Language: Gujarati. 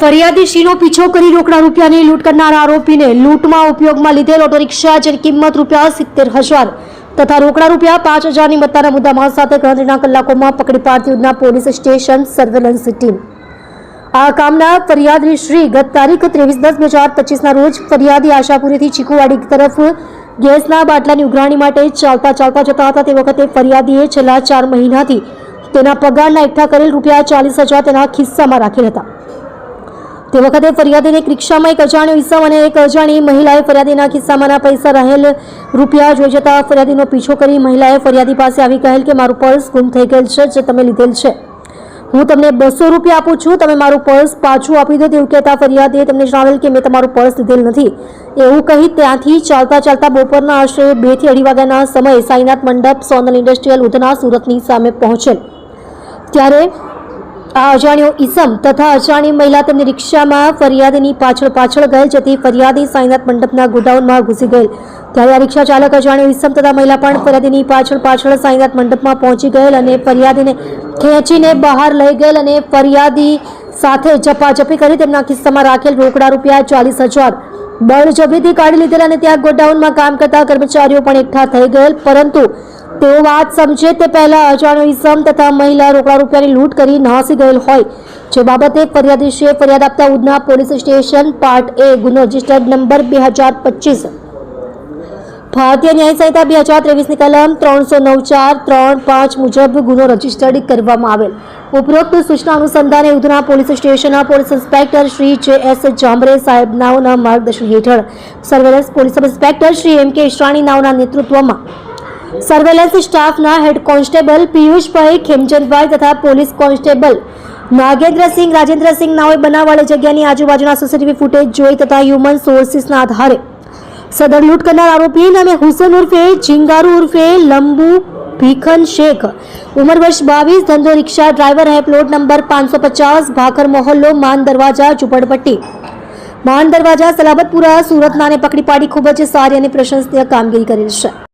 ફરિયાદી શીનો પીછો કરી રોકડા રૂપિયાની લૂંટ કરનાર આરોપીને લૂંટમાં ઉપયોગમાં લીધેલ ઓટો રિક્ષા જેની કિંમત રૂપિયા સિત્તેર હજાર તથા રોકડા રૂપિયા પાંચ હજારની મત્તાના મુદ્દામાં સાથે ગણતરીના કલાકોમાં પકડી પાડતી Udhna police station surveillance team. આ કામના ફરિયાદી શ્રી ગત તારીખ ત્રેવીસ દસ બે હજાર પચીસના રોજ ફરિયાદી આશાપુરીથી ચીકુવાડી તરફ ગેસના બાટલાની ઉઘરાણી માટે ચાલતા ચાલતા જતા હતા. તે વખતે ફરિયાદીએ છેલ્લા ચાર મહિનાથી તેના પગારના એકઠા કરેલ રૂપિયા ચાલીસ હજાર તેના ખિસ્સામાં રાખેલ હતા. તે વખતે ફરિયાદીને એક રિક્ષામાં એક અજાણ્યો ઇસમ અને એક અજાણી મહિલાએ ફરિયાદીના ખિસ્સામાંના પૈસા રહેલ રૂપિયા જોઈ જતા ફરિયાદીનો પીછો કરી મહિલાએ ફરિયાદી પાસે આવી કહેલ કે મારું પર્સ ગુમ થઈ ગયેલ છે, જે તમે લીધેલ છે. હું તમને બસો રૂપિયા આપું છું, તમે મારું પર્સ પાછું આપી દો તેવું કહેતા ફરિયાદીએ તમને જણાવેલ કે મેં તમારું પર્સ લીધેલ નથી. એવું કહી ત્યાંથી ચાલતા ચાલતા બપોરના આશરે બેથી અઢી વાગ્યાના સમયે સાઈનાથ મંડપ સોનલ ઇન્ડસ્ટ્રીયલ ઉધના સુરતની સામે પહોંચેલ. ત્યારે આ અજાણ્યો ઈસમ તથા અજાણી મહિલા તેમની રિક્ષામાં ફરિયાદીની પાછળ પાછળ ગયેલ, જેથી ફરિયાદી સાંઈનાથ મંડપના ગોડાઉનમાં ઘૂસી ગયેલ. ત્યારે આ રિક્ષા ચાલક અજાણ્યો ઈસમ તથા મહિલા પણ ફરિયાદીની પાછળ પાછળ સાંઈનાથ મંડપમાં પહોંચી ગયેલ અને ફરિયાદીને ખેંચીને બહાર લઈ ગયેલ અને ફરિયાદી સાથે ઝપાઝપી કરી તેમના ખિસ્સામાં રાખેલ રોકડા રૂપિયા ચાલીસ હજાર બળજબરીથી કાઢી લીધેલ અને ત્યાં ગોડાઉનમાં કામ કરતા કર્મચારીઓ પણ એકઠા થઈ ગયેલ. પરંતુ તેઓ વાત સમજે તે પહેલા અજાણ્યો ઇસમ તથા મહિલા રોકડા રૂપિયાની લૂંટ કરી નાસી ગયેલ હોય. જે બાબતે ફરિયાદીશીએ ફરિયાદ આપતા Udhna police station part A ગુનો રજિસ્ટર્ડ નંબર બે હજાર પચીસ. ભારતીય ન્યાય સંહિતા બે હજાર ત્રેવીસની કલમ ત્રણસો નવ ચાર ત્રણ પાંચ મુજબ ગુનો રજિસ્ટર્ડ કરવામાં આવેલ. ઉપરોક્ત સૂચના અનુસંધાને ઉધના પોલીસ સ્ટેશનના police inspector Shri J S Jamre સાહેબ નાઓના માર્ગદર્શન હેઠળ surveillance police inspector Shri M K Ishrani નાઓના નેતૃત્વમાં સર્વેલન્સ સ્ટાફના હેડ કોન્સ્ટેબલ પિયુષભાઈ ખેમચંદભાઈ તથા પોલીસ કોન્સ્ટેબલ નાગેન્દ્રસિંહ, રાજેન્દ્રસિંહ નાઓએ બનાવવાળી જગ્યાની આજુબાજુના સીસીટીવી ફૂટેજ જોઈ તથા હ્યુમન સોર્સિસના આધારે. સદર લૂંટ કરનાર આરોપી નામે હુસેન ઉર્ફે ચિંગારુ ઉર્ફે, લંબુ ભીખન શેખ. ઉંમર વર્ષ બાવીસ, ધંધો રિક્ષા ડ્રાઈવર હે પ્લોટ નંબર પાંચસો પચાસ, ભાખર મોહલ્લો, માન દરવાજા, ઝુંપડપટ્ટી. માન દરવાજા, સલાબતપુરા સુરતનાને પકડી પાડી ખૂબ જ સારી અને પ્રશંસનીય કામગીરી કરેલ છે.